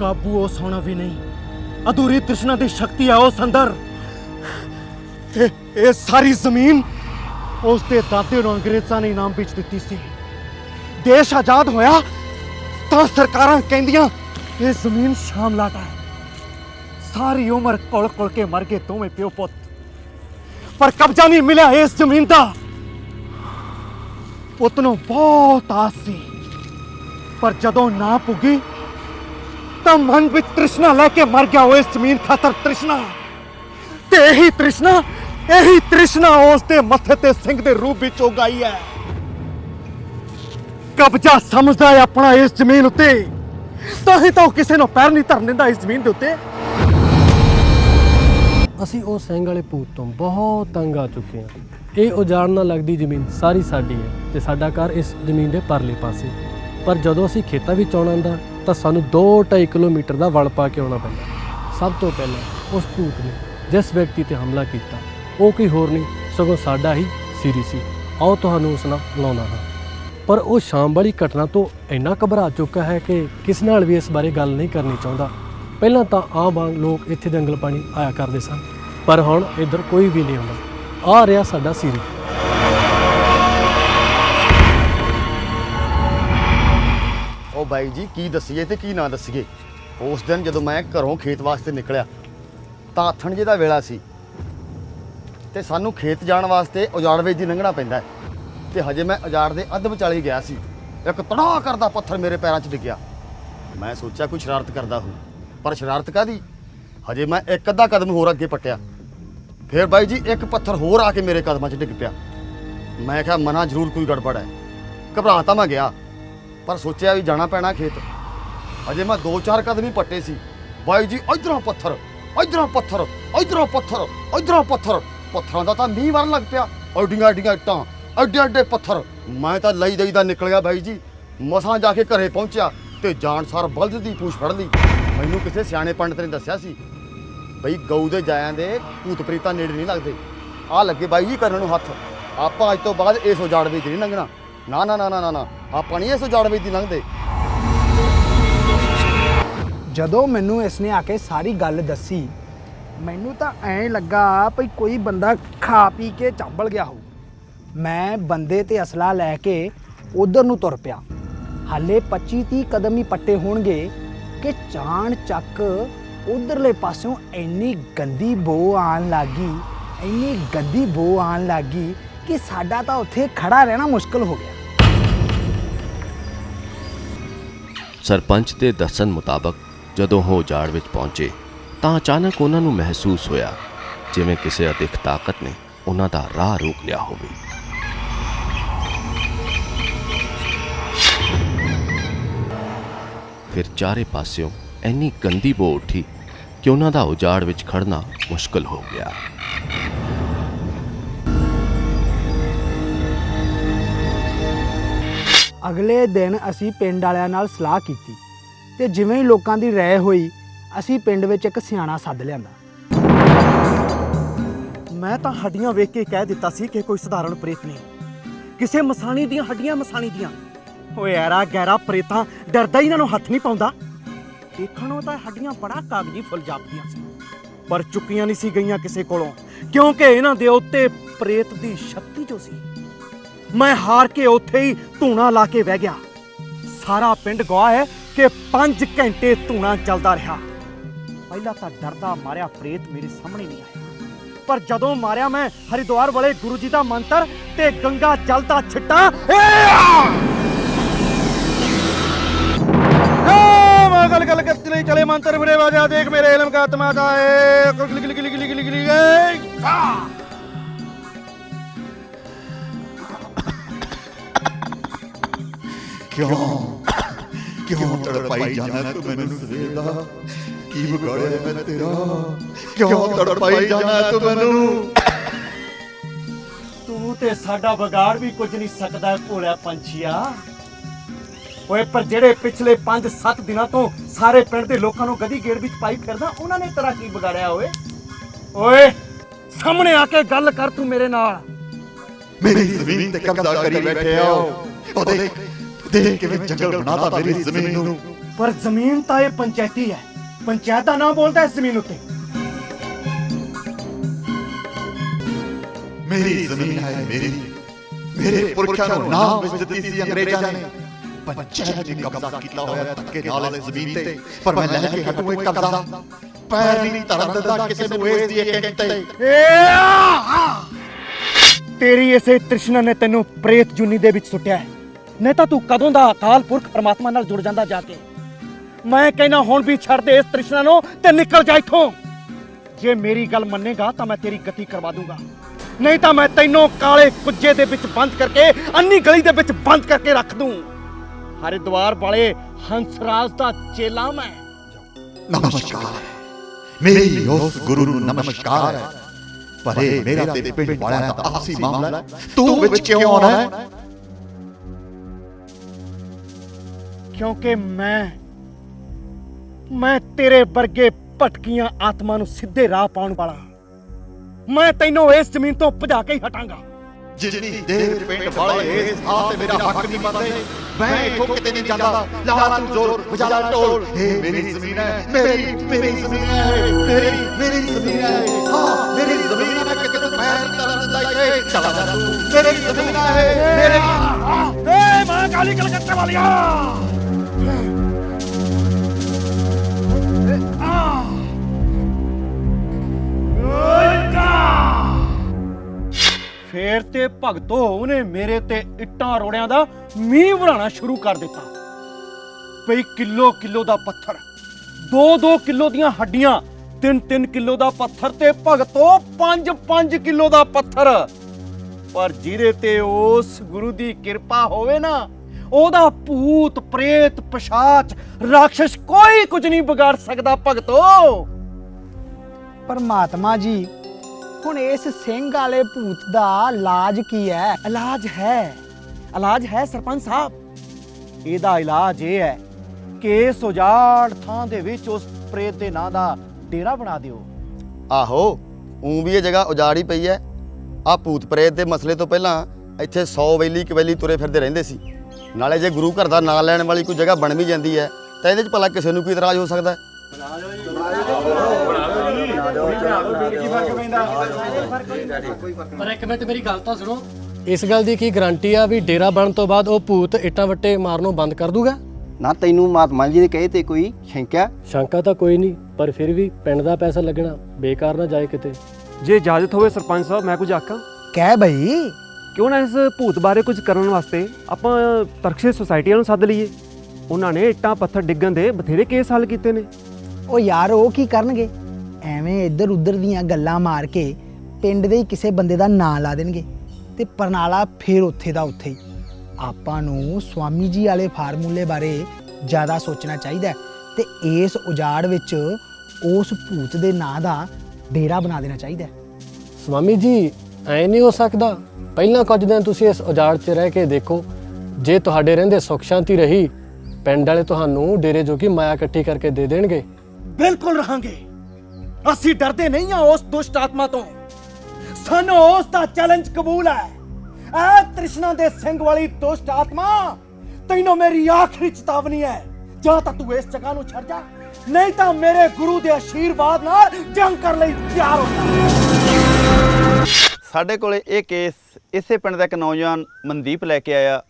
ਕਾਬੂ ਉਸ ਹੋਣਾ ਵੀ ਨਹੀਂ। ਅਧੂਰੀ ਤ੍ਰਿਸ਼ਨਾ ਦੀ ਸ਼ਕਤੀ ਹੈ ਉਸ ਅੰਦਰ ਤੇ ਇਹ ਸਾਰੀ ਜ਼ਮੀਨ ਉਸ ਦੇ ਦਾਦੇ ਨੂੰ ਅੰਗਰੇਜ਼ਾਂ ਨੇ ਇਨਾਮ ਵਿੱਚ ਦਿੱਤੀ ਸੀ। ਦੇਸ਼ ਆਜ਼ਾਦ ਹੋਇਆ, ਤਾਂ ਸਰਕਾਰਾਂ ਕਹਿੰਦੀਆਂ, ਇਹ ਜ਼ਮੀਨ ਸ਼ਾਮਲਾਟ ਹੈ। ਸਾਰੀ ਉਮਰ ਕੋਲ ਕੋਲ ਕੇ ਮਰ ਗਏ ਦੋਵੇਂ ਪਿਓ ਪੁੱਤ। ਪਰ ਕਬਜ਼ਾ ਨਹੀਂ ਮਿਲਿਆ ਇਸ ਜ਼ਮੀਨ ਦਾ। ਪੁੱਤ ਨੂੰ ਬਹੁਤ ਆਸ ਸੀ। ਪਰ ਜਦੋਂ ਨਾ ਪੁੱਗੀ ਤਾਂ ਮਨ ਵਿੱਚ ਤ੍ਰਿਸ਼ਨਾ ਲੈ ਕੇ ਮਰ ਗਿਆ ਉਹ ਇਸ ਜ਼ਮੀਨ ਖਾਤਰ ਤ੍ਰਿਸ਼ਨਾ। ਤੇ ਇਹੀ ਤ੍ਰਿਸ਼ਨਾ ਇਹੀ ਤ੍ਰਿਸ਼ਨਾ ਉਸ ਦੇ ਮੱਥੇ ਤੇ ਸਿੰਘ ਦੇ ਰੂਪ ਵਿੱਚ ਉਗਾਈ ਹੈ। ਕਬਜ਼ਾ ਸਮਝਦਾ ਹੈ ਆਪਣਾ ਇਸ ਜ਼ਮੀਨ ਉੱਤੇ। ਤਾਂ ਹੀ ਤਾਂ ਉਹ ਕਿਸੇ ਨੂੰ ਪੈਰ ਨਹੀਂ ਧਰਨ ਦਿੰਦਾ ਇਸ ਜ਼ਮੀਨ ਦੇ ਉੱਤੇ। ਅਸੀਂ ਉਹ ਸਿੰਘ ਵਾਲੇ ਭੂਤ ਤੋਂ ਬਹੁਤ ਤੰਗ ਆ ਚੁੱਕੇ ਹਾਂ। ਇਹ ਉਜਾੜ ਨਾਲ ਲੱਗਦੀ ਜ਼ਮੀਨ ਸਾਰੀ ਸਾਡੀ ਹੈ ਤੇ ਸਾਡਾ ਘਰ ਇਸ ਜ਼ਮੀਨ ਦੇ ਪਰਲੇ ਪਾਸੇ। ਪਰ ਜਦੋਂ ਅਸੀਂ ਖੇਤਾਂ ਵਿੱਚ ਆਉਣਾ ਹੁੰਦਾ ਤਾਂ ਸਾਨੂੰ 2.5 ਕਿਲੋਮੀਟਰ ਦਾ ਵਲ ਪਾ ਕੇ ਆਉਣਾ ਪੈਂਦਾ। ਸਭ ਤੋਂ ਪਹਿਲਾਂ ਉਸ ਭੂਤ ਨੇ ਜਿਸ ਵਿਅਕਤੀ ਤੇ ਹਮਲਾ ਕੀਤਾ, ਉਹ ਕੋਈ ਹੋਰ ਨਹੀਂ, ਸਗੋਂ ਸਾਡਾ ਹੀ ਸੀਰੀ ਸੀ। ਆਓ ਤੁਹਾਨੂੰ ਉਸ ਨਾਲ ਮਿਲਾਉਂਦਾ ਹਾਂ। ਪਰ ਉਹ ਸ਼ਾਮ ਵਾਲੀ ਘਟਨਾ ਤੋਂ ਇੰਨਾ ਘਬਰਾ ਚੁੱਕਾ ਹੈ ਕਿ ਕਿਸ ਨਾਲ ਵੀ ਇਸ ਬਾਰੇ ਗੱਲ ਨਹੀਂ ਕਰਨੀ ਚਾਹੁੰਦਾ। ਪਹਿਲਾਂ ਤਾਂ ਆਮ ਵਾਂਗ ਲੋਕ ਇੱਥੇ ਜੰਗਲ ਪਾਣੀ ਆਇਆ ਕਰਦੇ ਸਨ, ਪਰ ਹੁਣ ਇੱਧਰ ਕੋਈ ਵੀ ਨਹੀਂ ਆਉਂਦਾ। ਆ ਰਿਹਾ ਸਾਡਾ ਸੀਰੀ। ਬਾਈ ਜੀ, ਕੀ ਦੱਸੀਏ ਤੇ ਕੀ ਨਾ ਦੱਸੀਏ। ਉਸ ਦਿਨ ਜਦੋਂ ਮੈਂ ਘਰੋਂ ਖੇਤ ਵਾਸਤੇ ਨਿਕਲਿਆ, ਤਾਂ ਆਥਣ ਜੇ ਦਾ ਵੇਲਾ ਸੀ। ਤੇ ਸਾਨੂੰ ਖੇਤ ਜਾਣ ਵਾਸਤੇ ਉਜਾੜ ਵੇਚ ਦੀ ਲੰਘਣਾ ਪੈਂਦਾ ਹੈ। ਤੇ ਹਜੇ ਮੈਂ ਉਜਾੜ ਦੇ ਅੱਧ ਵਿਚਾਲੇ ਗਿਆ ਸੀ। ਇੱਕ ਤੜਾ ਕਰਦਾ ਪੱਥਰ ਮੇਰੇ ਪੈਰਾਂ 'ਚ ਡਿੱਗਿਆ। ਮੈਂ ਸੋਚਿਆ ਕੋਈ ਸ਼ਰਾਰਤ ਕਰਦਾ ਹੋਊ। ਪਰ ਸ਼ਰਾਰਤ ਕਾਦੀ ਹਜੇ ਮੈਂ ਇੱਕ ਅੱਧਾ ਕਦਮ ਹੋਰ ਅੱਗੇ ਪੱਟਿਆ। ਫਿਰ ਬਾਈ ਜੀ, ਇੱਕ ਪੱਥਰ ਹੋਰ ਆ ਕੇ ਮੇਰੇ ਕਦਮਾਂ 'ਚ ਡਿੱਗ ਪਿਆ। ਮੈਂ ਕਿਹਾ, ਮਨਾ ਜ਼ਰੂਰ ਕੋਈ ਗੜਬੜ ਹੈ। ਘਬਰਾ ਤਾਂ ਮੈਂ ਗਿਆ। ਪਰ ਸੋਚਿਆ ਵੀ ਜਾਣਾ ਪੈਣਾ ਖੇਤ। ਅਜੇ ਮੈਂ ਦੋ ਚਾਰ ਕਦਮ ਹੀ ਪੱਟੇ ਸੀ। ਬਾਈ ਜੀ, ਇਧਰੋਂ ਪੱਥਰ ਇਧਰੋਂ ਪੱਥਰ ਇਧਰੋਂ ਪੱਥਰ ਇਧਰੋਂ ਪੱਥਰ। ਪੱਥਰਾਂ ਦਾ ਤਾਂ ਮੀਂਹ ਵਰਨ ਲੱਗ ਪਿਆ। ਐਡੀਆਂ ਐਡੀਆਂ ਇੱਟਾਂ, ਐਡੇ ਐਡੇ ਪੱਥਰ। ਮੈਂ ਤਾਂ ਲਈ ਦਈ ਦਾ ਨਿਕਲ ਗਿਆ ਬਾਈ ਜੀ। ਮਸਾਂ ਜਾ ਕੇ ਘਰੇ ਪਹੁੰਚਿਆ ਤੇ ਜਾਣਸਾਰ ਬਲਦ ਦੀ ਪੂਛ ਫੜ ਲਈ। ਮੈਨੂੰ ਕਿਸੇ ਸਿਆਣੇ ਪੰਡਤ ਨੇ ਦੱਸਿਆ ਸੀ, ਬਈ ਗਊ ਦੇ ਜਾਇਆਂ ਦੇ ਭੂਤ ਪ੍ਰੀਤਾਂ ਨੇੜੇ ਨਹੀਂ ਲੱਗਦੇ। ਆ ਲੱਗੇ ਬਾਈ ਜੀ ਕਰਨ ਨੂੰ ਹੱਥ। ਆਪਾਂ ਅੱਜ ਤੋਂ ਬਾਅਦ ਇਸ ਉਜਾੜ ਵਿੱਚ ਨਹੀਂ ਲੰਘਣਾ। ਨਾ ਨਾ ਨਾ ਨਾ ਨਾ ਆਪਾਂ ਨਹੀਂ ਇਸ ਉਜਾੜ ਵਿੱਚ ਦੀ ਲੰਘਦੇ। ਜਦੋਂ ਮੈਨੂੰ ਇਸਨੇ ਆ ਕੇ ਸਾਰੀ ਗੱਲ ਦੱਸੀ, ਮੈਨੂੰ ਤਾਂ ਐਂ ਲੱਗਾ ਭਈ ਕੋਈ ਬੰਦਾ ਖਾ ਪੀ ਕੇ ਚਾਂਬਲ ਗਿਆ ਹੋਊ। ਮੈਂ ਬੰਦੇ ਤੇ ਅਸਲਾ ਲੈ ਕੇ ਉਧਰ ਨੂੰ ਤੁਰ ਪਿਆ। ਹਾਲੇ 25 30 ਕਦਮ ਹੀ ਪੱਟੇ ਹੋਣਗੇ ਕਿ ਚਾਣ ਚੱਕ ਉਧਰਲੇ ਪਾਸਿਓਂ ਇੰਨੀ ਗੰਦੀ ਬੋ ਆਣ ਲੱਗੀ, ਇੰਨੀ ਗੰਦੀ ਬੋ ਆਣ ਲੱਗੀ ਕਿ ਸਾਡਾ ਤਾਂ ਉੱਥੇ ਖੜਾ ਰਹਿਣਾ ਮੁਸ਼ਕਲ ਹੋ ਗਿਆ। ਸਰਪੰਚ ਦੇ ਦੱਸਣ ਮੁਤਾਬਕ ਜਦੋਂ ਉਹ ਉਜਾੜ ਵਿੱਚ ਪਹੁੰਚੇ, ਤਾਂ ਅਚਾਨਕ ਉਹਨਾਂ ਨੂੰ ਮਹਿਸੂਸ ਹੋਇਆ, ਜਿਵੇਂ ਕਿਸੇ ਅਦਿੱਖ ਤਾਕਤ ਨੇ ਉਹਨਾਂ ਦਾ ਰਾਹ ਰੋਕ ਲਿਆ ਹੋਵੇ। ਫਿਰ ਚਾਰੇ ਪਾਸਿਓਂ ਇੰਨੀ ਗੰਦੀ ਬੋ ਉੱਠੀ ਕਿ ਉਹਨਾਂ ਦਾ ਉਜਾੜ ਵਿੱਚ ਖੜਨਾ ਮੁਸ਼ਕਲ ਹੋ ਗਿਆ। ਅਗਲੇ ਦਿਨ ਅਸੀਂ ਪਿੰਡ ਵਾਲਿਆਂ ਨਾਲ ਸਲਾਹ ਕੀਤੀ ਤੇ ਜਿਵੇਂ ਹੀ ਲੋਕਾਂ ਦੀ ਰਾਏ ਹੋਈ, ਅਸੀਂ ਪਿੰਡ ਵਿੱਚ ਇੱਕ ਸਿਆਣਾ ਸੱਦ ਲਿਆਂਦਾ। ਮੈਂ ਤਾਂ ਹੱਡੀਆਂ ਵੇਖ ਕੇ ਕਹਿ ਦਿੱਤਾ ਸੀ ਕਿ ਕੋਈ ਸਧਾਰਨ ਪ੍ਰੇਤ ਨਹੀਂ। ਕਿਸੇ ਮਸਾਣੀ ਦੀਆਂ ਹੱਡੀਆਂ ਮਸਾਣੀ ਦੀਆਂ। ਓਏ ਐਰਾ ਗੈਰਾ ਪ੍ਰੇਤਾਂ, ਡਰਦਾ ਹੀ ਇਹਨਾਂ ਨੂੰ ਹੱਥ ਨਹੀਂ ਪਾਉਂਦਾ। ਦੇਖਣੋਂ ਤਾਂ ਹੱਡੀਆਂ ਬੜਾ ਕਾਗਜੀ ਫੁੱਲ ਜਾਪਦੀਆਂ ਸੀ, ਪਰ ਚੁੱਕੀਆਂ ਨਹੀਂ ਸੀ ਗਈਆਂ ਕਿਸੇ ਕੋਲੋਂ, ਕਿਉਂਕਿ ਇਹਨਾਂ ਦੇ ਉੱਤੇ ਪ੍ਰੇਤ ਦੀ ਸ਼ਕਤੀ ਜੋ ਸੀ ਮੈਂ ਹਾਰ ਕੇ ਉੱਥੇ ਹੀ ਧੂਣਾ ਲਾ ਕੇ ਬਹਿ ਗਿਆ ਸਾਰਾ ਪਿੰਡ ਗਵਾਹ ਹੈ ਕਿ 5 ਘੰਟੇ ਧੂਣਾ ਚੱਲਦਾ ਰਿਹਾ ਪਹਿਲਾਂ ਤਾਂ ਡਰਦਾ ਮਾਰਿਆ ਪ੍ਰੇਤ ਮੇਰੇ ਸਾਹਮਣੇ ਨਹੀਂ ਆਇਆ ਪਰ ਜਦੋਂ ਮਾਰਿਆ ਮੈਂ ਹਰਿਦੁਆਰ ਵਾਲੇ ਗੁਰੂ ਜੀ ਦਾ ਮੰਤਰ ਤੇ ਗੰਗਾ ਜਲ ਦਾ ਛਿੱਟਾ ਏ ਆ! ਗਲ ਗਲ ਲਈ ਚਲੇ ਮੰਤਰ ਫਿਰੇ ਵਾਜਾ ਦੇਖ ਮੇਰੇ ਇਲਮ ਕਾ ਤਮਾਦਾ ਏ ਗਲੀ ਗਲੀ ਗਲੀ ਗਲੀ ਗਲੀ ਗਲੀ ਏ ਕਿਉਂ? ਕਿਉਂ ਤੜਪਾਈ ਜਾਣਾ ਤੂੰ ਮੈਨੂੰ ਸਵੇਰ ਦਾ ਕੀ ਵਿਗਾੜਿਆ ਮੈਂ ਤੇਰਾ? ਕਿਉਂ ਤੜਪਾਈ ਜਾਣਾ ਤੂੰ ਮੈਨੂੰ? ਤੂੰ ਤੇ ਸਾਡਾ ਵਿਗਾੜ ਵੀ ਕੁਝ ਨਹੀਂ ਸਕਦਾ ਭੋਲਿਆ ਪੰਛੀਆ। ਓਏ ਪਰ ਜਿਹੜੇ ਪਿਛਲੇ 5-7 ਦਿਨਾਂ ਤੋਂ ਸਾਰੇ ਪਿੰਡ ਦੇ ਲੋਕਾਂ ਨੂੰ ਗਦੀ ਗੇੜ ਵਿੱਚ ਪਾਈ ਫਿਰਦਾ ਉਹਨਾਂ ਨੇ ਤੇਰਾ ਕੀ ਵਿਗਾੜਿਆ ਓਏ? ਓਏ ਸਾਹਮਣੇ ਆ ਕੇ ਗੱਲ ਕਰ ਤੂੰ ਮੇਰੇ ਨਾਲ। ਮੇਰੀ ਜ਼ਮੀਨ ਤੇ ਕਬਜ਼ਾ ਕਰੀ ਬੈਠੇ ਆ ਉਹ ਦੇਖ ਦੇਖ ਕਿਵੇਂ ਜੰਗਲ ਬਣਾਤਾ ਮੇਰੀ ਜ਼ਮੀਨ ਨੂੰ। ਪਰ ਜ਼ਮੀਨ ਤਾਂ ਇਹ ਪੰਚਾਇਤੀ ਹੈ। ਪੰਚਾਇਤ ਦਾ ਨਾਮ ਬੋਲਦਾ ਇਸ ਜ਼ਮੀਨ ਉੱਤੇ। ਮੇਰੀ ਜ਼ਮੀਨ ਹੈ ਮੇਰੀ। ਮੇਰੇ ਪੁਰਖਿਆਂ ਨੂੰ ਨਾਮ ਵਿੱਚ ਦਿੱਤੀ ਸੀ ਅੰਗਰੇਜ਼ਾਂ ਨੇ। ਪੰਚਾਇਤ ਨੇ ਕਬਜ਼ਾ ਕੀਤਾ ਹੋਇਆ ਧੱਕੇ ਨਾਲ ਇਸ ਜ਼ਮੀਨ ਤੇ। ਪਰ ਮੈਂ ਲੈ ਕੇ ਹਟੂ ਇਹ ਕਬਜ਼ਾ। ਪੈਰ ਨਹੀਂ ਧਰਨ ਦਿੰਦਾ ਕਿਸੇ ਨੂੰ ਇਸ ਦੀ ਇੱਕ ਇੰਚ ਤੇ। ਤੇਰੀ ਇਸੇ ਤ੍ਰਿਸ਼ਨਾ ਨੇ ਤੈਨੂੰ ਪ੍ਰੇਤ ਜੁਨੀ ਦੇ ਵਿੱਚ ਸੁੱਟਿਆ ਹੈ। ਨਹੀਂ ਤਾਂ ਤੂੰ ਕਦੋਂ ਦਾ ਅਕਾਲ ਪੁਰਖ ਪਰਮਾਤਮਾ ਨਾਲ ਜੁੜ ਜਾਂਦਾ ਜਾ ਕੇ? ਮੈਂ ਕਹਿੰਦਾ ਹੁਣ ਵੀ ਛੱਡ ਦੇ ਇਸ ਤ੍ਰਿਸ਼ਨਾ ਨੂੰ ਤੇ ਨਿਕਲ ਜਾ ਇੱਥੋਂ। ਜੇ ਮੇਰੀ ਗੱਲ ਮੰਨੇਗਾ ਤਾਂ ਮੈਂ ਤੇਰੀ ਗਤੀ ਕਰਵਾ ਦੂੰਗਾ। ਨਹੀਂ ਤਾਂ ਮੈਂ ਤੈਨੂੰ ਕਾਲੇ ਕੁੱਜੇ ਦੇ ਵਿੱਚ ਬੰਦ ਕਰਕੇ, ਅੰਨੀ ਗਲੀ ਦੇ ਵਿੱਚ ਬੰਦ ਕਰਕੇ ਰੱਖ ਦੂੰ। ਹਰਿਦੁਆਰ ਵਾਲੇ ਹੰਸਰਾਜ ਦਾ ਚੇਲਾ ਮੈਂ। ਨਮਸਕਾਰ। ਮੇਰੀ ਉਸ ਗੁਰੂ ਨੂੰ ਨਮਸਕਾਰ ਹੈ। ਪਰ ਇਹ ਮੇਰਾ ਤੇ ਪਿੰਡ ਵਾਲਿਆਂ ਦਾ ਆਪਸੀ ਮਾਮਲਾ ਹੈ। ਤੂੰ ਵਿੱਚ ਕਿਉਂ ਆਉਣਾ ਹੈ? ਕਿਉਂਕਿ ਮੈਂ ਮੈਂ ਤੇਰੇ ਵਰਗੇ ਭਟਕੀਆਂ ਆਤਮਾ ਨੂੰ ਸਿੱਧੇ ਰਾਹ ਪਾਉਣ ਵਾਲਾ ਮੈਂ ਤੈਨੂੰ ਇਸ ਜ਼ਮੀਨ ਤੋਂ ਭਜਾ ਕੇ ਹੀ ਹਟਾਂਗਾ। ਜਿੰਨੀ ਦੇਰ ਪਿੰਡ ਵਾਲੇ ਇਸ ਥਾਂ ਤੇ ਮੇਰਾ ਹੱਕ ਨਹੀਂ ਮੰਨਦੇ ਮੈਂ ਇੱਥੋਂ ਕਿਤੇ ਨਹੀਂ ਜਾਂਦਾ। ਲਾ ਤੂੰ ਜ਼ੋਰ ਵਜਾ ਢੋਲ। ਇਹ ਮੇਰੀ ਜ਼ਮੀਨ ਹੈ ਮੇਰੀ ਮੇਰੀ ਜ਼ਮੀਨ ਹੈ ਮੇਰੀ ਮੇਰੀ ਜ਼ਮੀਨ ਹੈ। ਹਾਂ ਮੇਰੀ ਜ਼ਮੀਨ ਹੈ ਮੈਂ ਕਿਤੇ ਨੂੰ ਪੈਰ ਨਹੀਂ ਕਰਨ ਦਿੰਦਾ ਇੱਥੇ ਚਲਾ ਜਾ ਤੂੰ ਮੇਰੀ ਜ਼ਮੀਨ ਹੈ ਮੇਰੀ। ਏ ਮਾਂ ਕਾਲੀ ਕਲਕੱਤੇ ਵਾਲਿਆ! ਫੇਰ ਤੇ ਭਗਤੋ ਉਹਨੇ ਮੇਰੇ ਤੇ ਇੱਟਾਂ ਰੋੜਿਆਂ ਦਾ ਮੀਂਹ ਵਰਾਣਾ ਸ਼ੁਰੂ ਕਰ ਦਿੱਤਾ। ਪਈ ਕਿਲੋ ਕਿਲੋ ਦਾ ਪੱਥਰ 2-2 ਕਿਲੋ ਦੀਆਂ ਹੱਡੀਆਂ 3-3 ਕਿਲੋ ਦਾ ਪੱਥਰ ਤੇ ਭਗਤੋ 5-5 ਕਿਲੋ ਦਾ ਪੱਥਰ। ਪਰ ਜਿਹਦੇ ਤੇ ਉਸ ਗੁਰੂ ਦੀ ਕਿਰਪਾ ਹੋਵੇ ਨਾ ਉਹਦਾ ਭੂਤ ਪ੍ਰੇਤ ਪਿਸ਼ਾਚ ਰਾਖਸ਼ ਕੋਈ ਕੁਝ ਨਹੀਂ ਵਿਗਾੜ ਸਕਦਾ ਭਗਤੋ। ਪਰਮਾਤਮਾ ਜੀ ਹੁਣ ਇਸ ਸਿੰਘ ਵਾਲੇ ਭੂਤ ਦਾ ਇਲਾਜ ਕੀ ਹੈ? ਇਲਾਜ ਹੈ ਇਲਾਜ ਹੈ ਸਰਪੰਚ ਸਾਹਿਬ। ਇਹਦਾ ਇਲਾਜ ਇਹ ਹੈ ਕਿ ਇਸ ਉਜਾੜ ਥਾਂ ਦੇ ਵਿੱਚ ਉਸ ਪ੍ਰੇਤ ਦੇ ਨਾਂ ਦਾ ਡੇਰਾ ਬਣਾ ਦਿਓ। ਆਹੋ ਉਂ ਵੀ ਇਹ ਜਗ੍ਹਾ ਉਜਾੜੀ ਪਈ ਹੈ। ਆ ਭੂਤ ਪ੍ਰੇਤ ਦੇ ਮਸਲੇ ਤੋਂ ਪਹਿਲਾਂ ਇੱਥੇ 100 ਵੇਲੀ ਕਵੇਲੀ ਤੁਰੇ ਫਿਰਦੇ ਰਹਿੰਦੇ ਸੀ। ਨਾਲੇ ਜੇ ਗੁਰੂ ਘਰ ਦਾ ਨਾਂ ਲੈਣ ਵਾਲੀ ਕੋਈ ਜਗ੍ਹਾ ਬਣ ਵੀ ਜਾਂਦੀ ਹੈ ਤਾਂ ਇਹਦੇ 'ਚ ਭਲਾ ਕਿਸੇ ਨੂੰ ਕੀ ਇਤਰਾਜ਼ ਹੋ ਸਕਦਾ ਹੈ? ਪਰ ਇੱਕ ਮਿੰਟ ਮੇਰੀ ਗੱਲ ਤਾਂ ਸੁਣੋ। ਇਸ ਗੱਲ ਦੀ ਕੀ ਗਾਰੰਟੀ ਆ ਵੀ ਡੇਰਾ ਬਣਨ ਤੋਂ ਬਾਅਦ ਉਹ ਭੂਤ ਇੱਟਾਂ ਵੱਟੇ ਮਾਰਨੋਂ ਬੰਦ ਕਰ ਦੂਗਾ? ਨਾ ਤੈਨੂੰ ਮਹਾਤਮਾ ਜੀ ਦੇ ਕਹੇ ਤੇ ਕੋਈ ਸ਼ੰਕਾ ਸ਼ੰਕਾ ਤਾਂ ਕੋਈ ਨਹੀਂ ਪਰ ਫਿਰ ਵੀ ਪਿੰਡ ਦਾ ਪੈਸਾ ਲੱਗਣਾ ਬੇਕਾਰ ਨਾ ਜਾਏ ਕਿਤੇ। ਜੇ ਇਜਾਜ਼ਤ ਹੋਵੇ ਸਰਪੰਚ ਸਾਹਿਬ ਮੈਂ ਕੁਝ ਆਖਾਂ? ਕਹਿ ਬਈ। ਕਿਉਂ ਨਾ ਇਸ ਭੂਤ ਬਾਰੇ ਕੁਝ ਕਰਨ ਵਾਸਤੇ ਆਪਾਂ ਤਰਕਸ਼ੇ ਸੁਸਾਇਟੀਆਂ ਨੂੰ ਸੱਦ ਲਈਏ। ਉਹਨਾਂ ਨੇ ਇੱਟਾਂ ਪੱਥਰ ਡਿੱਗਣ ਦੇ ਬਥੇਰੇ ਕੇਸ ਹੱਲ ਕੀਤੇ ਨੇ। ਉਹ ਯਾਰ ਉਹ ਕੀ ਕਰਨਗੇ? ਐਵੇਂ ਇੱਧਰ ਉੱਧਰ ਦੀਆਂ ਗੱਲਾਂ ਮਾਰ ਕੇ ਪਿੰਡ ਦੇ ਹੀ ਕਿਸੇ ਬੰਦੇ ਦਾ ਨਾਂ ਲਾ ਦੇਣਗੇ ਤੇ ਪਰਨਾਲਾ ਫੇਰ ਉੱਥੇ ਦਾ ਉੱਥੇ ਹੀ। ਆਪਾਂ ਨੂੰ ਸਵਾਮੀ ਜੀ ਵਾਲੇ ਫਾਰਮੂਲੇ ਬਾਰੇ ਜ਼ਿਆਦਾ ਸੋਚਣਾ ਚਾਹੀਦਾ ਤੇ ਇਸ ਉਜਾੜ ਵਿੱਚ ਉਸ ਭੂਤ ਦੇ ਨਾਂ ਦਾ ਡੇਰਾ ਬਣਾ ਦੇਣਾ ਚਾਹੀਦਾ। ਸਵਾਮੀ ਜੀ ਐ ਨਹੀਂ ਹੋ ਸਕਦਾ। ਪਹਿਲਾਂ ਕੁਝ ਦਿਨ ਤੁਸੀਂ ਇਸ ਉਜਾੜ 'ਚ ਰਹਿ ਕੇ ਦੇਖੋ। ਜੇ ਤੁਹਾਡੇ ਰਹਿੰਦੇ ਸੁੱਖ ਸ਼ਾਂਤੀ ਰਹੀ, ਪਿੰਡ ਵਾਲੇ ਤੁਹਾਨੂੰ ਡੇਰੇ ਜੋਗੀ ਮਾਇਆ ਇਕੱਠੀ ਕਰਕੇ ਦੇ ਦੇਣਗੇ। ਬਿਲਕੁਲ ਰਹਾਂਗੇ। ਅਸੀਂ ਡਰਦੇ ਨਹੀਂ ਆ ਉਸ ਦੁਸ਼ਟ ਆਤਮਾ ਤੋਂ। ਸਾਨੂੰ ਉਸ ਦਾ ਚੈਲੰਜ ਕਬੂਲ ਹੈ। ਐ ਤ੍ਰਿਸ਼ਨਾ ਦੇ ਸਿੰਘ ਵਾਲੀ ਦੁਸ਼ਟ ਆਤਮਾ, ਤੈਨੂੰ ਮੇਰੀ ਆਖਰੀ ਚੇਤਾਵਨੀ ਹੈ। ਜਾਂ ਤਾਂ ਤੂੰ ਇਸ ਜਗ੍ਹਾ ਨੂੰ ਛੱਡ ਜਾ। ਨਹੀਂ ਤਾਂ ਮੇਰੇ ਗੁਰੂ ਦੇ ਆਸ਼ੀਰਵਾਦ ਨਾਲ ਜੰਗ ਕਰਨ ਲਈ ਤਿਆਰ ਹੋ ਜਾ। ਸਾਡੇ ਕੋਲੇ ਇਹ ਕੇਸ ਇਸੇ ਪਿੰਡ ਦਾ ਇੱਕ ਨੌਜਵਾਨ ਮਨਦੀਪ ਲੈ ਕੇ ਆਇਆ,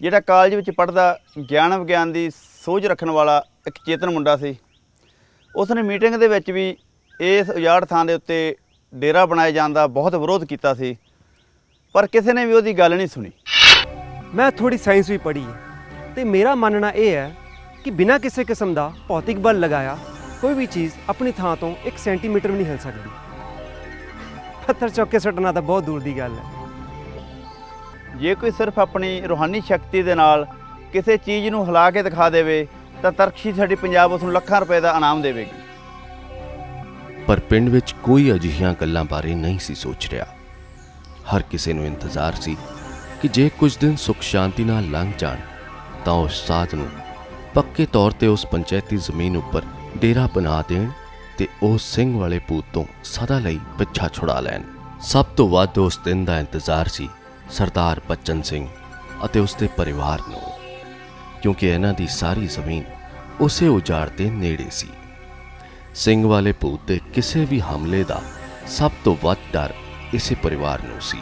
ਜਿਹੜਾ ਕਾਲਜ ਵਿੱਚ ਪੜ੍ਹਦਾ, ਗਿਆਨ ਵਿਗਿਆਨ ਦੀ ਸੋਝ ਰੱਖਣ ਵਾਲਾ ਇੱਕ ਚੇਤਨ ਮੁੰਡਾ ਸੀ। ਉਸ ਨੇ ਮੀਟਿੰਗ ਦੇ ਵਿੱਚ ਵੀ ਇਸ ਉਜਾੜ ਥਾਂ ਦੇ ਉੱਤੇ ਡੇਰਾ ਬਣਾਏ ਜਾਣ ਦਾ ਬਹੁਤ ਵਿਰੋਧ ਕੀਤਾ ਸੀ, ਪਰ ਕਿਸੇ ਨੇ ਵੀ ਉਹਦੀ ਗੱਲ ਨਹੀਂ ਸੁਣੀ। ਮੈਂ ਥੋੜੀ ਸਾਇੰਸ ਵੀ ਪੜ੍ਹੀ ਹੈ ਤੇ ਮੇਰਾ ਮੰਨਣਾ ਇਹ ਹੈ ਕਿ ਬਿਨਾਂ ਕਿਸੇ ਕਿਸਮ ਦਾ ਭੌਤਿਕ ਬਲ ਲਗਾਇਆ ਕੋਈ ਵੀ ਚੀਜ਼ ਆਪਣੀ ਥਾਂ ਤੋਂ 1 ਸੈਂਟੀਮੀਟਰ ਵੀ ਨਹੀਂ ਹਿਲ ਸਕਦੀ। ਪੱਥਰ ਚੁੱਕ ਕੇ ਸੁੱਟਣਾ ਤਾਂ ਬਹੁਤ ਦੂਰ ਦੀ ਗੱਲ ਹੈ। ਜੇ ਕੋਈ ਸਿਰਫ ਆਪਣੀ ਰੂਹਾਨੀ ਸ਼ਕਤੀ ਦੇ ਨਾਲ ਕਿਸੇ ਚੀਜ਼ ਨੂੰ ਹਿਲਾ ਕੇ ਦਿਖਾ ਦੇਵੇ ਤਾਂ ਤਰਕਸ਼ੀ ਸਾਡੀ ਪੰਜਾਬ ਉਸ ਨੂੰ ਲੱਖਾਂ ਰੁਪਏ ਦਾ ਇਨਾਮ ਦੇਵੇਗੀ। ਪਰ ਪਿੰਡ ਵਿੱਚ ਕੋਈ ਅਜਿਹੀਆਂ ਗੱਲਾਂ ਬਾਰੇ ਨਹੀਂ ਸੀ ਸੋਚ ਰਿਹਾ। ਹਰ ਕਿਸੇ ਨੂੰ ਇੰਤਜ਼ਾਰ ਸੀ ਕਿ ਜੇ ਕੁਝ ਦਿਨ ਸੁਖ ਸ਼ਾਂਤੀ ਨਾਲ ਲੰਘ ਜਾਣ ਤਾਂ ਉਸ ਸਾਧ ਨੂੰ ਪੱਕੇ ਤੌਰ ਤੇ ਉਸ ਪੰਚਾਇਤੀ ਜ਼ਮੀਨ ਉੱਪਰ ਡੇਰਾ ਬਣਾ ਦੇਣ ਤੇ ਉਹ ਸਿੰਘ ਵਾਲੇ ਭੂਤ ਤੋਂ ਸਦਾ ਲਈ ਪਿੱਛਾ ਛੁਡਾ ਲੈਣ। ਸਭ ਤੋਂ ਵੱਧ ਉਸ ਦਿਨ ਦਾ ਇੰਤਜ਼ਾਰ ਸੀ ਸਰਦਾਰ ਬਚਨ ਸਿੰਘ ਅਤੇ ਉਸ ਦੇ ਪਰਿਵਾਰ ਨੂੰ, ਕਿਉਂਕਿ ਇਹਨਾਂ ਦੀ ਸਾਰੀ ਜ਼ਮੀਨ ਉਸੇ ਉਜਾੜ ਦੇ ਨੇੜੇ ਸੀ। ਸਿੰਘ ਵਾਲੇ ਭੂਤ ਦੇ ਕਿਸੇ ਵੀ ਹਮਲੇ ਦਾ ਸਭ ਤੋਂ ਵੱਧ ਡਰ ਇਸੇ ਪਰਿਵਾਰ ਨੂੰ ਸੀ।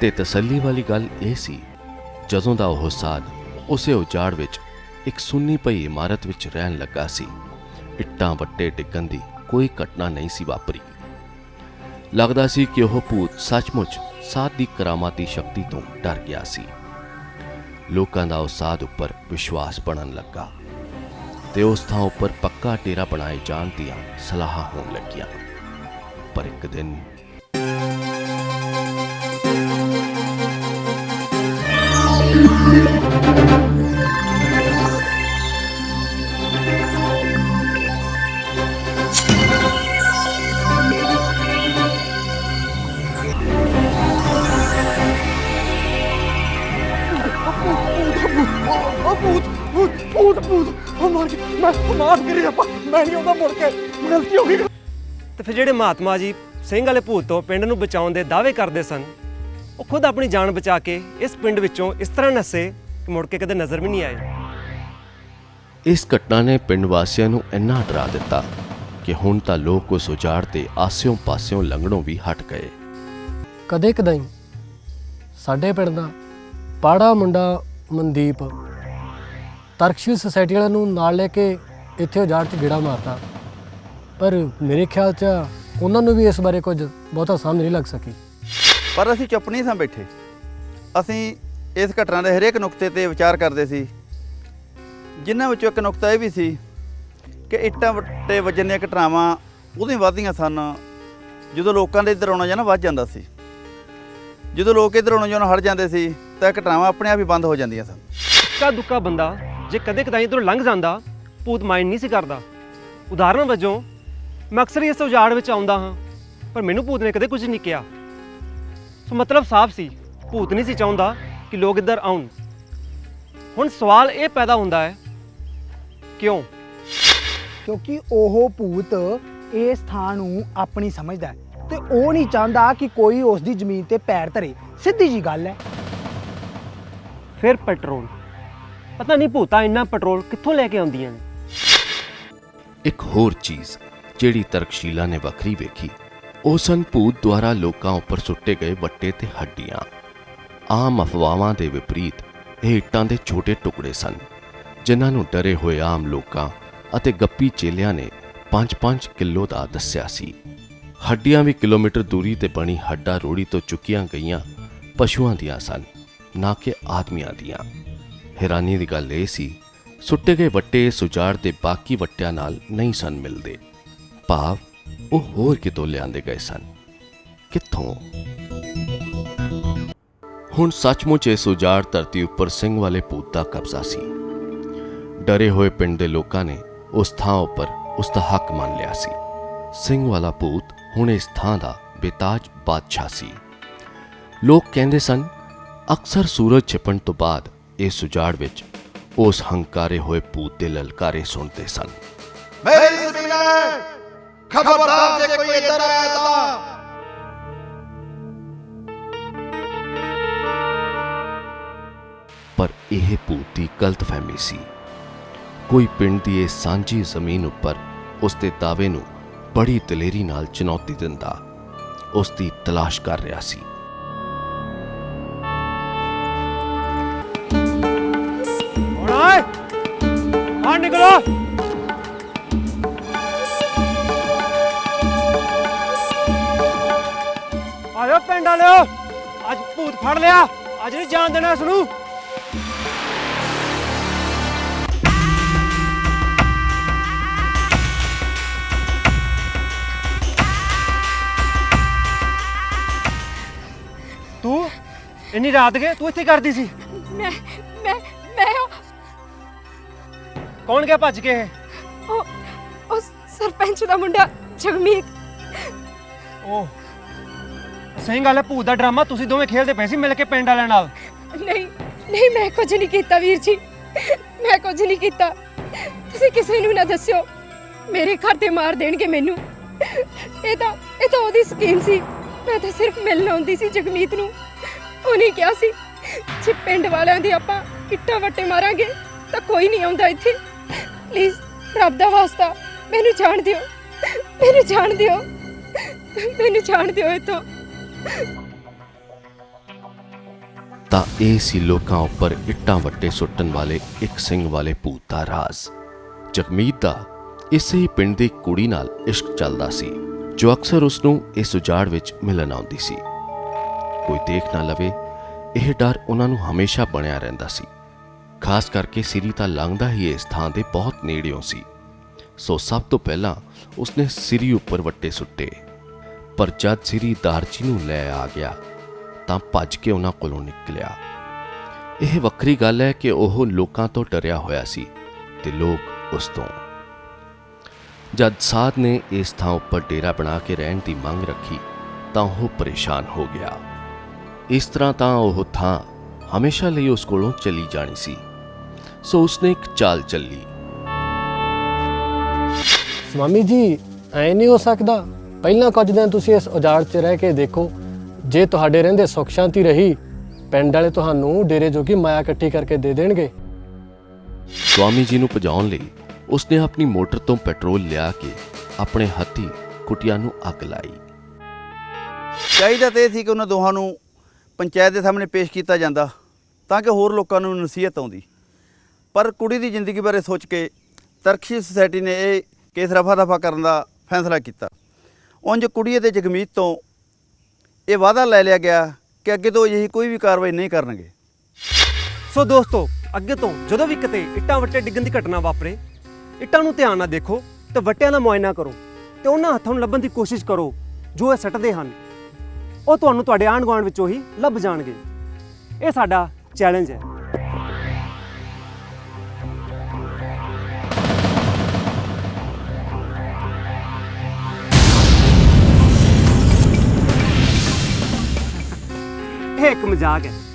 ਤੇ ਤਸੱਲੀ ਵਾਲੀ ਗੱਲ ਇਹ ਸੀ, ਜਦੋਂ ਦਾ ਉਹ ਸਾਧ ਉਸੇ ਉਜਾੜ ਵਿੱਚ ਇੱਕ ਸੁੰਨੀ ਪਈ ਇਮਾਰਤ ਵਿੱਚ ਰਹਿਣ ਲੱਗਾ ਸੀ, ਇੱਟਾਂ ਵੱਟੇ ਡਿੱਗਣ ਦੀ ਕੋਈ ਘਟਨਾ ਨਹੀਂ ਸੀ ਵਾਪਰੀ। ਲੱਗਦਾ ਸੀ ਕਿ ਉਹ ਭੂਤ ਸੱਚਮੁੱਚ ਸਾਧ ਦੀ ਕਰਾਮਾਤੀ ਸ਼ਕਤੀ ਤੋਂ ਡਰ ਗਿਆ ਸੀ। ਲੋਕਾਂ ਦਾ ਉਸ ਸਾਧ ਉੱਪਰ ਵਿਸ਼ਵਾਸ ਬਣਨ ਲੱਗਾ ਤੇ ਉਸ ਥਾਂ ਉੱਪਰ ਪੱਕਾ ਡੇਰਾ ਬਣਾਏ ਜਾਣ ਦੀਆਂ ਸਲਾਹਾਂ ਹੋਣ ਲੱਗੀਆਂ। ਪਰ ਇੱਕ ਦਿਨ ਉਹ ਨਹੀਂ ਆਉਂਦਾ ਮੁੜ ਕੇ ਗਲਤੀ ਹੋ ਗਈ। ਤੇ ਫਿਰ ਜਿਹੜੇ ਮਹਾਤਮਾ ਜੀ ਸਿੰਘ ਵਾਲੇ ਭੂਤ ਤੋਂ ਪਿੰਡ ਨੂੰ ਬਚਾਉਣ ਦੇ ਦਾਅਵੇ ਕਰਦੇ ਸਨ ਉਹ ਖੁਦ ਆਪਣੀ ਜਾਨ ਬਚਾ ਕੇ ਇਸ ਪਿੰਡ ਵਿੱਚੋਂ ਇਸ ਤਰ੍ਹਾਂ ਨੱਸੇ ਕਿ ਮੁੜ ਕੇ ਕਦੇ ਨਜ਼ਰ ਵੀ ਨਹੀਂ ਆਏ। ਇਸ ਘਟਨਾ ਨੇ ਪਿੰਡ ਵਾਸੀਆਂ ਨੂੰ ਇੰਨਾ ਡਰਾ ਦਿੱਤਾ ਕਿ ਹੁਣ ਤਾਂ ਲੋਕ ਉਸ ਉਜਾੜ ਤੇ ਆਸਿਓਂ ਪਾਸਿਓਂ ਲੰਘਣੋਂ ਵੀ ਹਟ ਗਏ। ਕਦੇ ਕਦਾਈ ਸਾਡੇ ਪਿੰਡ ਦਾ ਪਾੜਾ ਮੁੰਡਾ ਮਨਦੀਪ ਤਰਕਸ਼ੀਲ ਸੁਸਾਇਟੀ ਵਾਲਿਆਂ ਨੂੰ ਨਾਲ ਲੈ ਕੇ ਇੱਥੇ ਉਜਾੜ 'ਚ ਗੇੜਾ ਮਾਰਦਾ ਪਰ ਮੇਰੇ ਖਿਆਲ 'ਚ ਉਹਨਾਂ ਨੂੰ ਵੀ ਇਸ ਬਾਰੇ ਕੁਝ ਬਹੁਤਾ ਸਮਝ ਨਹੀਂ ਲੱਗ ਸਕੀ। ਪਰ ਅਸੀਂ ਚੁੱਪ ਨਹੀਂ ਸਾਂ ਬੈਠੇ। ਅਸੀਂ ਇਸ ਘਟਨਾ ਦੇ ਹਰੇਕ ਨੁਕਤੇ ਤੇ ਵਿਚਾਰ ਕਰਦੇ ਸੀ। ਜਿਨ੍ਹਾਂ ਵਿੱਚੋਂ ਇੱਕ ਨੁਕਤਾ ਇਹ ਵੀ ਸੀ ਕਿ ਇੱਟਾਂ ਵੱਟੇ ਵੱਜਣ ਦੀਆਂ ਘਟਨਾਵਾਂ ਉਹਦੀਆਂ ਵੱਧਦੀਆਂ ਸਨ। ਜਦੋਂ ਲੋਕਾਂ ਦੇ ਇੱਧਰ ਆਉਣਾ ਜਾਣਾ ਵੱਧ ਜਾਂਦਾ ਸੀ। ਜਦੋਂ ਲੋਕ ਇੱਧਰ ਆਉਣਾ ਜਾਣਾ ਹਟ ਜਾਂਦੇ ਸੀ ਤਾਂ ਇਹ ਘਟਨਾਵਾਂ ਆਪਣੇ ਆਪ ਹੀ ਬੰਦ ਹੋ ਜਾਂਦੀਆਂ ਸਨ। ਇੱਕਾ ਦੁੱਕਾ ਬੰਦਾ ਜੇ ਕਦੇ ਕਦਾਈ ਇੱਧਰੋਂ ਲੰਘ ਜਾਂਦਾ ਭੂਤ ਮਾਈਂਡ ਨਹੀਂ ਸੀ ਕਰਦਾ। ਉਦਾਹਰਨ ਵਜੋਂ ਮੈਂ ਅਕਸਰ ਇਸ ਉਜਾੜ ਵਿੱਚ ਆਉਂਦਾ ਹਾਂ ਪਰ ਮੈਨੂੰ ਭੂਤ ਨੇ ਕਦੇ ਕੁਝ ਨਹੀਂ ਕਿਹਾ। ਸੋ ਮਤਲਬ ਸਾਫ਼ ਸੀ ਭੂਤ ਨਹੀਂ ਸੀ ਚਾਹੁੰਦਾ ਕਿ ਲੋਕ ਇੱਧਰ ਆਉਣ। ਹੁਣ ਸਵਾਲ ਇਹ ਪੈਦਾ ਹੁੰਦਾ ਹੈ ਕਿਉਂ? ਕਿਉਂਕਿ ਉਹ ਭੂਤ ਇਸ ਥਾਂ ਨੂੰ ਆਪਣੀ ਸਮਝਦਾ ਹੈ ਤੇ ਉਹ ਨਹੀਂ ਚਾਹੁੰਦਾ ਕਿ ਕੋਈ ਉਸ ਦੀ ਜ਼ਮੀਨ ਤੇ ਪੈਰ ਧਰੇ। ਸਿੱਧੀ ਜੀ ਗੱਲ ਹੈ। ਫਿਰ ਪੈਟਰੋਲ। ਪਤਾ ਨਹੀਂ ਭੂਤਾਂ ਇੰਨਾ ਪੈਟਰੋਲ ਕਿੱਥੋਂ ਲੈ ਕੇ ਆਉਂਦੀਆਂ ਨੇ? ਇੱਕ ਹੋਰ ਚੀਜ਼ ਜਿਹੜੀ ਤਰਕਸ਼ੀਲਾ ਨੇ ਵੱਖਰੀ ਵੇਖੀ, ਉਹ ਸਨ ਭੂਤ ਦੁਆਰਾ ਲੋਕਾਂ ਉੱਪਰ ਸੁੱਟੇ ਗਏ ਵੱਟੇ ਤੇ ਹੱਡੀਆਂ। ਆਮ ਅਫਵਾਹਾਂ ਦੇ ਵਿਪਰੀਤ ਇਹ ਇੱਟਾਂ ਦੇ ਛੋਟੇ ਟੁਕੜੇ ਸਨ, ਜਿਨ੍ਹਾਂ ਨੂੰ ਡਰੇ ਹੋਏ ਆਮ ਲੋਕਾਂ ਅਤੇ ਗੱਪੀ ਚੇਲਿਆਂ ਨੇ 5-5 ਕਿਲੋ ਦਾ ਦੱਸਿਆ ਸੀ। ਹੱਡੀਆਂ ਵੀ ਕਿਲੋਮੀਟਰ ਦੂਰੀ ਤੇ ਬਣੀ ਹੱਡਾ ਰੋੜੀ ਤੋਂ ਚੁੱਕੀਆਂ ਗਈਆਂ ਪਸ਼ੂਆਂ ਦੀਆਂ ਸਨ, ਨਾ ਕਿ ਆਦਮੀਆਂ ਦੀਆਂ। ਹੈਰਾਨੀ ਦੀ ਗੱਲ ਇਹ ਸੀ ਸੁੱਟੇ ਗਏ ਵੱਟੇ ਸੁਜਾੜ ਦੇ ਬਾਕੀ ਵੱਟਿਆਂ ਨਾਲ ਨਹੀਂ ਸਨ ਮਿਲਦੇ। ਭਾਵ ਉਹ ਹੋਰ ਕਿਤੋਂ ਲਿਆਂਦੇ ਗਏ ਸਨ। ਕਿੱਥੋਂ? ਹੁਣ ਸੱਚਮੁੱਚ ਇਹ ਸੁਜਾੜ ਧਰਤੀ ਉੱਪਰ ਸਿੰਘ ਵਾਲੇ ਭੂਤ ਦਾ ਕਬਜ਼ਾ ਸੀ। ਡਰੇ ਹੋਏ ਪਿੰਡ ਦੇ ਲੋਕਾਂ ਨੇ ਉਸ ਥਾਂ ਉੱਪਰ ਉਸ ਦਾ ਹੱਕ ਮੰਨ ਲਿਆ ਸੀ। ਸਿੰਘ ਵਾਲਾ ਭੂਤ ਹੁਣ ਇਸ ਥਾਂ ਦਾ ਬੇਤਾਜ ਬਾਦਸ਼ਾਹ ਸੀ। ਲੋਕ ਕਹਿੰਦੇ ਸਨ, ਅਕਸਰ ਸੂਰਜ ਛਿਪਣ ਤੋਂ ਬਾਅਦ ਇਹ ਸੁਜਾੜ ਵਿੱਚ ਉਸ ਹੰਕਾਰੇ ਹੋਏ ਭੂਤ ਦੇ ਲਲਕਾਰੇ ਸੁਣਦੇ ਸਨ। ਮੇਰੀ ਜ਼ਮੀਨ ਹੈ। ਖਬਰਦਾਰ ਜੇ ਕੋਈ ਇੱਧਰ ਆਇਆ ਤਾਂ। ਪਰ ਇਹ ਭੂਤ ਦੀ ਗਲਤਫਹਿਮੀ ਸੀ। ਕੋਈ ਪਿੰਡ ਦੀ ਇਹ ਸਾਂਝੀ ਜ਼ਮੀਨ ਉੱਪਰ ਉਸ ਦੇ ਦਾਅਵੇ ਨੂੰ ਬੜੀ ਦਲੇਰੀ ਨਾਲ ਚੁਣੌਤੀ ਦਿੰਦਾ। ਉਸ ਦੀ ਤਲਾਸ਼ ਕਰ ਰਿਹਾ ਸੀ। ਬਾਹਰ ਆਇਓ ਪਿੰਡ ਵਾਲਿਓ, ਅੱਜ ਭੂਤ ਫੜ ਲਿਆ, ਅੱਜ ਨਹੀਂ ਜਾਣ ਦੇਣਾ ਇਸ ਨੂੰ। ਤੂੰ ਇੰਨੀ ਰਾਤ ਗਏ, ਤੂੰ ਇੱਥੇ ਕਰਦੀ ਸੀ? ਮੈਂ ਕੌਣ ਗਿਆ ਭੱਜ ਕੇ ਉਹ ਉਹ ਸਰਪੰਚ ਦਾ ਮੁੰਡਾ ਜਗਮੀਤ। ਉਹ ਸਿੰਘ ਵਾਲੇ ਭੂਤ ਦਾ ਡਰਾਮਾ ਤੁਸੀਂ ਦੋਵੇਂ ਖੇਲਦੇ ਪਏ ਸੀ ਮਿਲ ਕੇ ਪਿੰਡ ਵਾਲਿਆਂ ਨਾਲ। ਨਹੀਂ ਨਹੀਂ ਮੈਂ ਕੁਝ ਨਹੀਂ ਕੀਤਾ ਵੀਰ ਜੀ। ਮੈਂ ਕੁਝ ਨਹੀਂ ਕੀਤਾ। ਤੁਸੀਂ ਕਿਸੇ ਨੂੰ ਨਾ ਦੱਸਿਓ। ਮੇਰੇ ਘਰ ਤੇ ਮਾਰ ਦੇਣਗੇ ਮੈਨੂੰ। ਇਹ ਤਾਂ ਇਹ ਤਾਂ ਉਹਦੀ ਸਕੀਮ ਸੀ। ਮੈਂ ਤਾਂ ਸਿਰਫ ਮਿਲਣ ਆਉਂਦੀ ਸੀ ਜਗਮੀਤ ਨੂੰ। ਉਹਨੇ ਕਿਹਾ ਸੀ ਜੇ ਪਿੰਡ ਵਾਲਿਆਂ ਦੀ ਆਪਾਂ ਇੱਟਾਂ ਵੱਟੇ ਮਾਰਾਂਗੇ ਤਾਂ ਕੋਈ ਨਹੀਂ ਆਉਂਦਾ ਇੱਥੇ। ਪਲੀਜ਼ ਰੱਬ ਦਾ ਵਾਸਤਾ, ਮੈਨੂੰ ਜਾਣ ਦਿਓ। ਮੈਨੂੰ ਜਾਣ ਦਿਓ। ਮੈਨੂੰ ਜਾਣ ਦਿਓ ਇੱਥੋਂ। ਤਾਂ ਇਹ ਸੀ ਲੋਕਾਂ ਉੱਪਰ ਇੱਟਾਂ ਵੱਟੇ ਸੁੱਟਣ ਵਾਲੇ ਇੱਕ ਸਿੰਘ ਵਾਲੇ ਭੂਤ ਦਾ ਰਾਜ਼। ਜਗਮੀਤ ਦਾ ਇਸੇ ਹੀ ਪਿੰਡ ਦੀ ਕੁੜੀ ਨਾਲ ਇਸ਼ਕ ਚੱਲਦਾ ਸੀ, ਜੋ ਅਕਸਰ ਉਸ ਨੂੰ ਇਸ ਉਜਾੜ ਵਿੱਚ ਮਿਲਣ ਆਉਂਦੀ ਸੀ। ਕੋਈ ਦੇਖ ਨਾ ਲਵੇ, ਇਹ ਡਰ ਉਹਨਾਂ ਨੂੰ ਹਮੇਸ਼ਾ ਬਣਿਆ ਰਹਿੰਦਾ ਸੀ। ਖਾਸ ਕਰਕੇ ਸਿਰੀ ਤਾਂ ਲੰਘਦਾ ਹੀ ਇਸ ਥਾਂ ਦੇ ਬਹੁਤ ਨੇੜਿਓਂ ਸੀ। ਸੋ ਸਭ ਤੋਂ ਪਹਿਲਾਂ ਉਸਨੇ ਸਿਰੀ ਉੱਪਰ ਵੱਟੇ ਸੁੱਟੇ। ਪਰ ਜਦ ਸਿਰੀ ਦਾਰਚੀ ਨੂੰ ਲੈ ਆ ਗਿਆ, ਤਾਂ ਭੱਜ ਕੇ ਉਹਨਾਂ ਕੋਲੋਂ ਨਿਕਲਿਆ। ਇਹ ਵੱਖਰੀ ਗੱਲ ਹੈ ਕਿ ਉਹ ਲੋਕਾਂ ਤੋਂ ਡਰਿਆ ਹੋਇਆ ਸੀ ਤੇ ਲੋਕ ਉਸ ਤੋਂ। ਜਦ ਸਾਧ ਨੇ ਇਸ ਥਾਂ ਉੱਪਰ ਡੇਰਾ ਬਣਾ ਕੇ ਰਹਿਣ ਦੀ ਮੰਗ ਰੱਖੀ, ਤਾਂ ਉਹ ਪਰੇਸ਼ਾਨ ਹੋ ਗਿਆ। ਇਸ ਤਰ੍ਹਾਂ ਤਾਂ ਉਹ ਥਾਂ ਹਮੇਸ਼ਾ ਲਈ ਉਸ ਕੋਲੋਂ ਚਲੀ ਜਾਣੀ ਸੀ। ਸੋ ਉਸਨੇ ਇੱਕ ਚਾਲ ਚੱਲੀ। ਸਵਾਮੀ ਜੀ ਐ ਨਹੀਂ ਹੋ ਸਕਦਾ। ਪਹਿਲਾਂ ਕੁਝ ਦਿਨ ਤੁਸੀਂ ਇਸ ਉਜਾੜ 'ਚ ਰਹਿ ਕੇ ਦੇਖੋ। ਜੇ ਤੁਹਾਡੇ ਰਹਿੰਦੇ ਸੁੱਖ ਸ਼ਾਂਤੀ ਰਹੀ ਪਿੰਡ ਵਾਲੇ ਤੁਹਾਨੂੰ ਡੇਰੇ ਜੋਗੀ ਮਾਇਆ ਇਕੱਠੀ ਕਰਕੇ ਦੇ ਦੇਣਗੇ। ਸਵਾਮੀ ਜੀ ਨੂੰ ਭਜਾਉਣ ਲਈ ਉਸਨੇ ਆਪਣੀ ਮੋਟਰ ਤੋਂ ਪੈਟਰੋਲ ਲਿਆ ਕੇ ਆਪਣੇ ਹੱਥੀ ਕੁਟੀਆਂ ਨੂੰ ਅੱਗ ਲਾਈ। ਚਾਹੀਦਾ ਤੇ ਇਹ ਸੀ ਕਿ ਉਹਨਾਂ ਦੋਹਾਂ ਨੂੰ ਪੰਚਾਇਤ ਦੇ ਸਾਹਮਣੇ ਪੇਸ਼ ਕੀਤਾ ਜਾਂਦਾ। ਤਾਂ ਕਿ ਹੋਰ ਲੋਕਾਂ ਨੂੰ ਨਸੀਹਤ ਆਉਂਦੀ। ਪਰ ਕੁੜੀ ਦੀ ਜ਼ਿੰਦਗੀ ਬਾਰੇ ਸੋਚ ਕੇ ਤਰਕਸ਼ੀ ਸੁਸਾਇਟੀ ਨੇ ਇਹ ਕੇਸ ਰਫਾ ਦਫਾ ਕਰਨ ਦਾ ਫੈਸਲਾ ਕੀਤਾ। ਉਂਝ ਕੁੜੀ ਅਤੇ ਜਗਮੀਤ ਤੋਂ ਇਹ ਵਾਅਦਾ ਲੈ ਲਿਆ ਗਿਆ ਕਿ ਅੱਗੇ ਤੋਂ ਅਜਿਹੀ ਕੋਈ ਵੀ ਕਾਰਵਾਈ ਨਹੀਂ ਕਰਨਗੇ। ਸੋ ਦੋਸਤੋ, ਅੱਗੇ ਤੋਂ ਜਦੋਂ ਵੀ ਕਿਤੇ ਇੱਟਾਂ ਵੱਟੇ ਡਿੱਗਣ ਦੀ ਘਟਨਾ ਵਾਪਰੇ, ਇੱਟਾਂ ਨੂੰ ਧਿਆਨ ਨਾਲ ਦੇਖੋ ਤੇ ਵੱਟਿਆਂ ਦਾ ਮੁਆਇਨਾ ਕਰੋ ਤੇ ਉਹਨਾਂ ਹੱਥਾਂ ਨੂੰ ਲੱਭਣ ਦੀ ਕੋਸ਼ਿਸ਼ ਕਰੋ ਜੋ ਇਹ ਸੱਟਦੇ ਹਨ। ਉਹ ਤੁਹਾਨੂੰ ਤੁਹਾਡੇ ਆਂਢ ਗੁਆਂਢ ਵਿੱਚੋਂ ਹੀ ਲੱਭ ਜਾਣਗੇ। ਇਹ ਸਾਡਾ ਚੈਲੰਜ ਹੈ ਇਹ ਇੱਕ ਮਜ਼ਾਕ ਹੈ